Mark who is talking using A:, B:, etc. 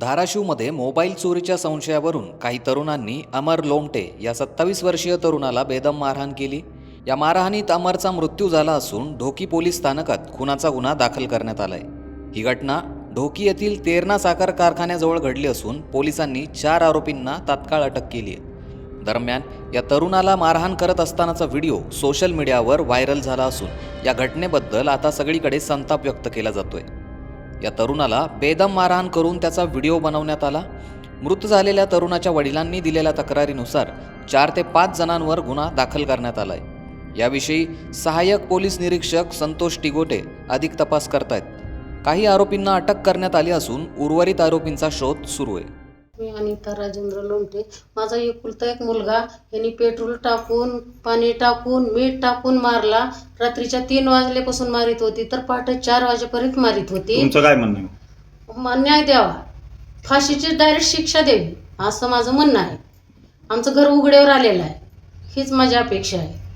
A: धाराशिवमध्ये मोबाईल चोरीच्या संशयावरून काही तरुणांनी अमर लोमटे या सत्तावीस वर्षीय तरुणाला बेदम मारहाण केली. या मारहाणीत अमरचा मृत्यू झाला असून ढोकी पोलीस स्थानकात खुनाचा गुन्हा दाखल करण्यात आलाय. ही घटना ढोकी येथील तेरणा साखर कारखान्याजवळ घडली असून पोलिसांनी चार आरोपींना तात्काळ अटक केली आहे. दरम्यान या तरुणाला मारहाण करत असतानाचा व्हिडिओ सोशल मीडियावर व्हायरल झाला असून या घटनेबद्दल आता सगळीकडे संताप व्यक्त केला जातोय. या तरुणाला बेदम मारहाण करून त्याचा व्हिडिओ बनवण्यात आला. मृत झालेल्या तरुणाच्या वडिलांनी दिलेल्या तक्रारीनुसार चार ते पाच जणांवर गुन्हा दाखल करण्यात आलाय. याविषयी सहाय्यक पोलीस निरीक्षक संतोष टिगोटे अधिक तपास करतायत. काही आरोपींना अटक करण्यात आली असून उर्वरित आरोपींचा शोध सुरू आहे.
B: मी अनिता राजेंद्र लोमटे माझा एकुलता एक मुलगा यांनी पेट्रोल टाकून पाणी टाकून मीठ टाकून मारला. रात्रीच्या तीन वाजल्यापासून मारित होती तर पहाटे चार वाजेपर्यंत मारित होती.
C: तुमचं काय म्हणणं आहे?
B: न्याय द्यावा. फाशीची डायरेक्ट शिक्षा द्यावी असं माझं म्हणणं आहे. आमचं घर उघड्यावर आलेलं आहे. हीच माझी अपेक्षा आहे.